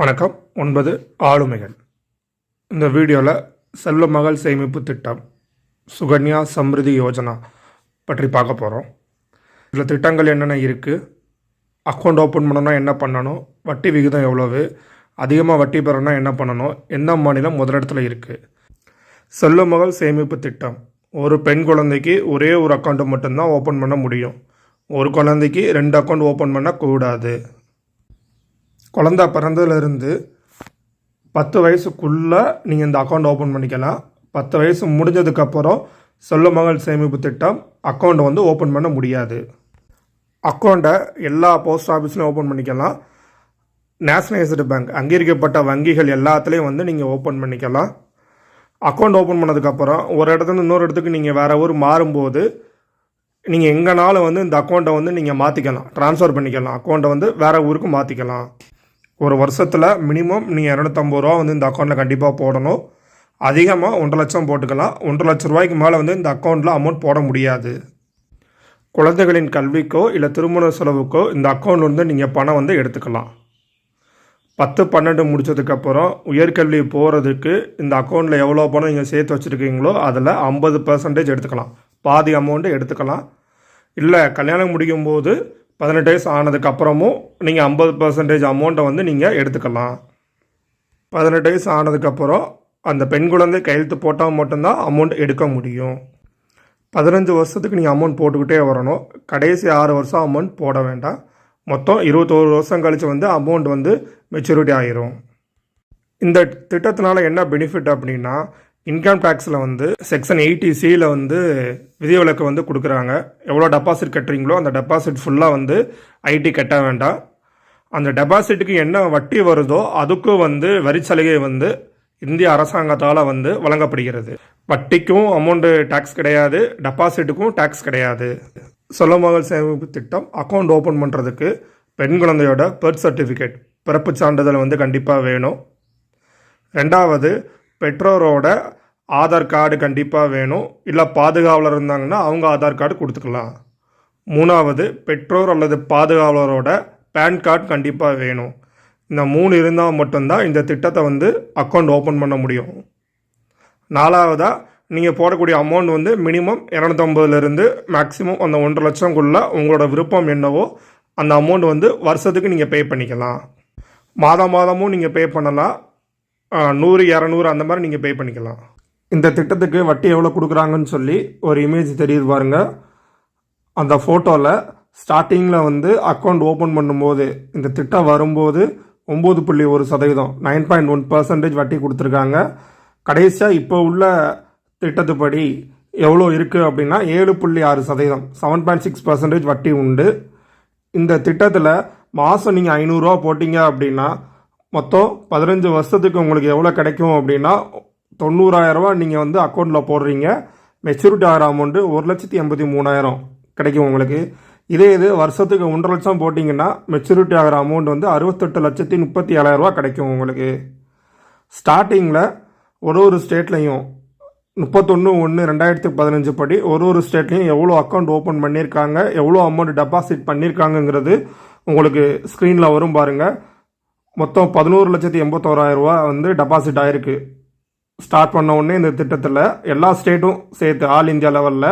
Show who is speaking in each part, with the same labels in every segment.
Speaker 1: வணக்கம். ஒன்பது ஆளுமைகள். இந்த வீடியோவில் செல்வ மகள் சேமிப்பு திட்டம் சுகன்யா சம்ருதி யோஜனா பற்றி பார்க்க போகிறோம் இதில் திட்டங்கள் என்னென்ன இருக்குது அக்கௌண்ட் ஓப்பன் பண்ணணும்னா என்ன பண்ணணும் வட்டி விகிதம் எவ்வளவு அதிகமாக வட்டி பெறணும்னா என்ன பண்ணணும் எந்த மாநிலம் முதலிடத்தில் இருக்குது செல்வ மகள் சேமிப்பு திட்டம் ஒரு பெண் குழந்தைக்கு ஒரே ஒரு அக்கௌண்ட்டை மட்டும்தான் ஓப்பன் பண்ண முடியும். ஒரு குழந்தைக்கு ரெண்டு அக்கௌண்ட் ஓப்பன் பண்ணக்கூடாது. குழந்த பிறந்ததுலேருந்து பத்து வயசுக்குள்ளே நீங்கள் இந்த அக்கௌண்ட் ஓப்பன் பண்ணிக்கலாம். பத்து வயசு முடிஞ்சதுக்கப்புறம் சொல்ல மகள் சேமிப்பு திட்டம் அக்கௌண்ட்டை வந்து ஓப்பன் பண்ண முடியாது. அக்கௌண்ட்டை எல்லா போஸ்ட் ஆஃபீஸ்லையும் ஓப்பன் பண்ணிக்கலாம். நேஷனலைஸ்டு பேங்க் அங்கீகரிக்கப்பட்ட வங்கிகள் எல்லாத்துலேயும் வந்து நீங்கள் ஓப்பன் பண்ணிக்கலாம். அக்கௌண்ட் ஓப்பன் பண்ணதுக்கப்புறம் ஒரு இடத்துல இன்னொரு இடத்துக்கு நீங்கள் வேறு ஊர் மாறும்போது நீங்கள் எங்கேனாலும் வந்து இந்த அக்கௌண்ட்டை வந்து நீங்கள் மாற்றிக்கலாம் ட்ரான்ஸ்ஃபர் பண்ணிக்கலாம். அக்கௌண்ட்டை வந்து வேறு ஊருக்கு மாற்றிக்கலாம் ஒரு வருஷத்தில் மினிமம் நீங்கள் இரநூத்தம்பது ரூபா வந்து இந்த அக்கௌண்ட்டில் கண்டிப்பாக போடணும். அதிகமாக ஒன்றரை லட்சம் போட்டுக்கலாம். ஒன்றரை லட்ச ரூபாய்க்கு மேலே வந்து இந்த அக்கௌண்ட்டில் அமௌண்ட் போட முடியாது. குழந்தைகளின் கல்விக்கோ இல்லை திருமண செலவுக்கோ இந்த அக்கௌண்ட் வந்து நீங்கள் பணம் வந்து எடுத்துக்கலாம். பத்து பன்னெண்டு முடிச்சதுக்கப்புறம் உயர்கல்வி போகிறதுக்கு இந்த அக்கௌண்ட்டில் எவ்வளோ பணம் நீங்கள் சேர்த்து வச்சுருக்கீங்களோ அதில் ஐம்பது பர்சன்டேஜ் எடுத்துக்கலாம். பாதி அமௌண்ட்டு எடுத்துக்கலாம். இல்லை கல்யாணம் முடிக்கும் போது பதினெட்டு வயசு ஆனதுக்கப்புறமும் நீங்கள் ஐம்பது பர்சன்டேஜ் அமௌண்ட்டை வந்து நீங்கள் எடுத்துக்கலாம். பதினெட்டு வயசு ஆனதுக்கப்புறம் அந்த பெண் குழந்தை கையெழுத்து போட்டால் மட்டும்தான் அமௌண்ட் எடுக்க முடியும். பதினஞ்சு வருஷத்துக்கு நீங்கள் அமௌண்ட் போட்டுக்கிட்டே வரணும். கடைசி ஆறு வருஷம் அமௌண்ட் போட வேண்டாம். மொத்தம் இருபத்தோரு வருஷம் கழித்து வந்து அமௌண்ட் வந்து மெச்சூரிட்டி ஆகிரும் இந்த திட்டத்தினால என்ன பெனிஃபிட் அப்படின்னா இன்கம் டேக்ஸில் வந்து செக்ஷன் எயிட்டி சியில் வந்து விதிவிலக்கு வந்து கொடுக்குறாங்க. எவ்வளோ டெபாசிட் கட்டுறீங்களோ அந்த டெபாசிட் ஃபுல்லாக வந்து ஐடி கட்ட வேண்டாம். அந்த டெபாசிட்டுக்கு என்ன வட்டி வருதோ அதுக்கும் வந்து வரி சலுகை வந்து இந்திய அரசாங்கத்தால் வந்து வழங்கப்படுகிறது. வட்டிக்கும் அமௌண்ட்டு டேக்ஸ் கிடையாது டெபாசிட்டுக்கும் டேக்ஸ் கிடையாது. சொல்ல மகள் சேமிப்பு திட்டம் அக்கௌண்ட் ஓப்பன் பண்ணுறதுக்கு பெண் குழந்தையோட பர்த் சர்டிஃபிகேட் பிறப்பு சான்றிதழ் வந்து கண்டிப்பாக வேணும். ரெண்டாவது பெற்றோரோட ஆதார் கார்டு கண்டிப்பாக வேணும். இல்லை பாதுகாவலர் இருந்தாங்கன்னா அவங்க ஆதார் கார்டு கொடுத்துக்கலாம். மூணாவது பெற்றோர் அல்லது பாதுகாவலரோட பேன் கார்டு கண்டிப்பாக வேணும். இந்த மூணு இருந்தால் மட்டும்தான் இந்த திட்டத்தை வந்து அக்கௌண்ட் ஓப்பன் பண்ண முடியும். நாலாவதாக நீங்கள் போடக்கூடிய அமௌண்ட் வந்து மினிமம் இரநூத்தம்பதுலேருந்து மேக்ஸிமம் அந்த ஒன்றரை லட்சம்குள்ளே உங்களோட விருப்பம் என்னவோ அந்த அமௌண்ட் வந்து வருஷத்துக்கு நீங்கள் பே பண்ணிக்கலாம். மாதம் மாதமும் நீங்கள் பே பண்ணலாம். நூறு இரநூறு அந்த மாதிரி நீங்கள் பே பண்ணிக்கலாம். இந்த திட்டத்துக்கு வட்டி எவ்வளோ கொடுக்குறாங்கன்னு சொல்லி ஒரு இமேஜ் தெரியுது பாருங்க. அந்த ஃபோட்டோவில் ஸ்டார்டிங்கில் வந்து அக்கௌண்ட் ஓப்பன் பண்ணும்போது இந்த திட்டம் வரும்போது ஒம்பது புள்ளி ஒரு சதவீதம் நைன் பாயிண்ட் ஒன் பர்சன்டேஜ் வட்டி கொடுத்துருக்காங்க. கடைசியாக இப்போ உள்ள திட்டத்துப்படி எவ்வளோ இருக்குது அப்படின்னா ஏழு புள்ளி ஆறு சதவீதம் செவன் பாயிண்ட் சிக்ஸ் பர்சன்டேஜ் வட்டி உண்டு. இந்த திட்டத்தில் மாதம் நீங்கள் ஐநூறுரூவா போட்டிங்க அப்படின்னா மொத்தம் பதினஞ்சு வருஷத்துக்கு உங்களுக்கு எவ்வளோ கிடைக்கும் அப்படின்னா தொண்ணூறாயிரரூவா நீங்கள் வந்து அக்கௌண்ட்டில் போடுறீங்க. மெச்சூரிட்டி ஆகிற அமௌண்ட்டு ஒரு லட்சத்தி எண்பத்தி மூணாயிரம் கிடைக்கும் உங்களுக்கு. இதே இது வருஷத்துக்கு ஒன்றரை லட்சம் போட்டிங்கன்னா மெச்சூரிட்டி ஆகிற அமௌண்ட் வந்து அறுபத்தெட்டு லட்சத்தி முப்பத்தி ஏழாயிரரூவா கிடைக்கும் உங்களுக்கு. ஸ்டார்டிங்கில் ஒரு ஒரு ஸ்டேட்லேயும் முப்பத்தொன்று ஒன்று ரெண்டாயிரத்தி பதினஞ்சு படி ஒரு ஒரு ஸ்டேட்லேயும் எவ்வளோ அக்கௌண்ட் ஓப்பன் பண்ணியிருக்காங்க எவ்வளோ அமௌண்ட் டெபாசிட் பண்ணியிருக்காங்கங்கிறது உங்களுக்கு ஸ்க்ரீனில் வரும் பாருங்கள் மொத்தம் பதினோரு லட்சத்தி எண்பத்தோராயிரம் ரூபா வந்து டெபாசிட் ஆயிருக்கு. ஸ்டார்ட் பண்ண உடனே இந்த திட்டத்தில் எல்லா ஸ்டேட்டும் சேர்த்து ஆல் இந்தியா லெவலில்.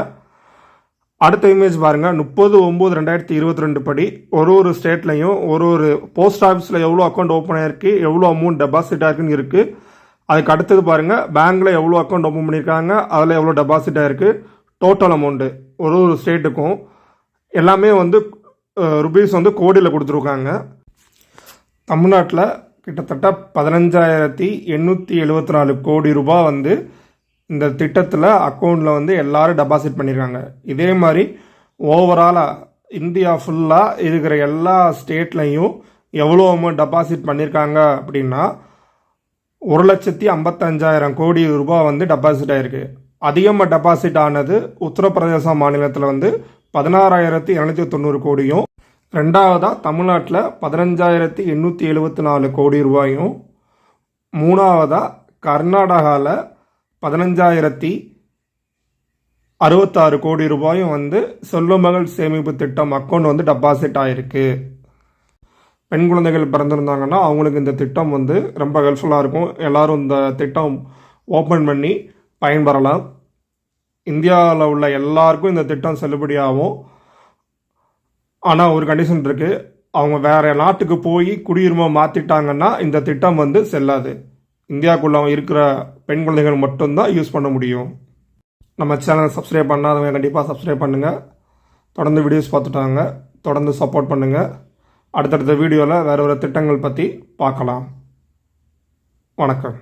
Speaker 1: அடுத்த இமேஜ் பாருங்கள் முப்பது ஒம்பது ரெண்டாயிரத்தி இருபத்தி ரெண்டு படி ஒரு ஒரு ஸ்டேட்லையும் ஒரு ஒரு போஸ்ட் ஆஃபீஸில் எவ்வளோ அக்கௌண்ட் ஓப்பன் ஆகிருக்கு எவ்வளோ அமௌண்ட் டெபாசிட் ஆகிருக்குன்னு இருக்குது அதுக்கு அடுத்தது பாருங்கள் பேங்க்கில் எவ்வளோ அக்கௌண்ட் ஓப்பன் பண்ணியிருக்காங்க அதில் எவ்வளோ டெபாசிட் ஆகிருக்கு டோட்டல் அமௌண்ட்டு ஒரு ஒரு ஸ்டேட்டுக்கும் எல்லாமே வந்து ருபீஸ் வந்து கோடியில் கொடுத்துருக்காங்க. தமிழ்நாட்டில் கிட்டத்தட்ட பதினஞ்சாயிரத்தி எண்ணூற்றி எழுபத்தி நாலு கோடி ரூபாய் வந்து இந்த திட்டத்தில் அக்கௌண்ட்டில் வந்து எல்லோரும் டெபாசிட் பண்ணியிருக்காங்க இதே மாதிரி ஓவராலாக இந்தியா ஃபுல்லாக இருக்கிற எல்லா ஸ்டேட்லையும் எவ்வளோ அமௌண்ட் டெபாசிட் பண்ணியிருக்காங்க அப்படின்னா ஒரு லட்சத்தி ஐம்பத்தஞ்சாயிரம் கோடி ரூபாய் வந்து டெபாசிட் ஆகிருக்கு அதிகமாக டெபாசிட் ஆனது உத்தரப்பிரதேச மாநிலத்தில் வந்து பதினாறாயிரத்தி இரநூத்தி தொண்ணூறு கோடியும் ரெண்டாவதாக தமிழ்நாட்டில் பதினஞ்சாயிரத்தி எண்ணூற்றி எழுபத்தி நாலு கோடி ரூபாயும் மூணாவதாக கர்நாடகாவில் பதினஞ்சாயிரத்தி அறுபத்தாறு கோடி ரூபாயும் வந்து சொல்லுமகள் சேமிப்பு திட்டம் அக்கௌண்ட் வந்து டெபாசிட் ஆகிருக்கு பெண் குழந்தைகள் பிறந்திருந்தாங்கன்னா அவங்களுக்கு இந்த திட்டம் வந்து ரொம்ப ஹெல்ப்ஃபுல்லாக இருக்கும். எல்லாரும் இந்த திட்டம் ஓப்பன் பண்ணி பயன்பெறலாம். இந்தியாவில் உள்ள எல்லாருக்கும் இந்த திட்டம் செல்லுபடியாகும். ஆனால் ஒரு கண்டிஷன் இருக்குது அவங்க வேறு நாட்டுக்கு போய் குடியுரிமை மாற்றிட்டாங்கன்னா இந்த திட்டம் வந்து செல்லாது. இந்தியாவுக்குள்ள இருக்கிற பெண் குழந்தைகள் மட்டும்தான் யூஸ் பண்ண முடியும். நம்ம சேனலை சப்ஸ்கிரைப் பண்ணாதவங்க கண்டிப்பாக சப்ஸ்கிரைப் பண்ணுங்கள் தொடர்ந்து வீடியோஸ் பார்த்துட்டாங்க. தொடர்ந்து சப்போர்ட் பண்ணுங்கள் அடுத்தடுத்த வீடியோவில் வேறு ஒரு திட்டங்கள் பற்றி பார்க்கலாம். வணக்கம்.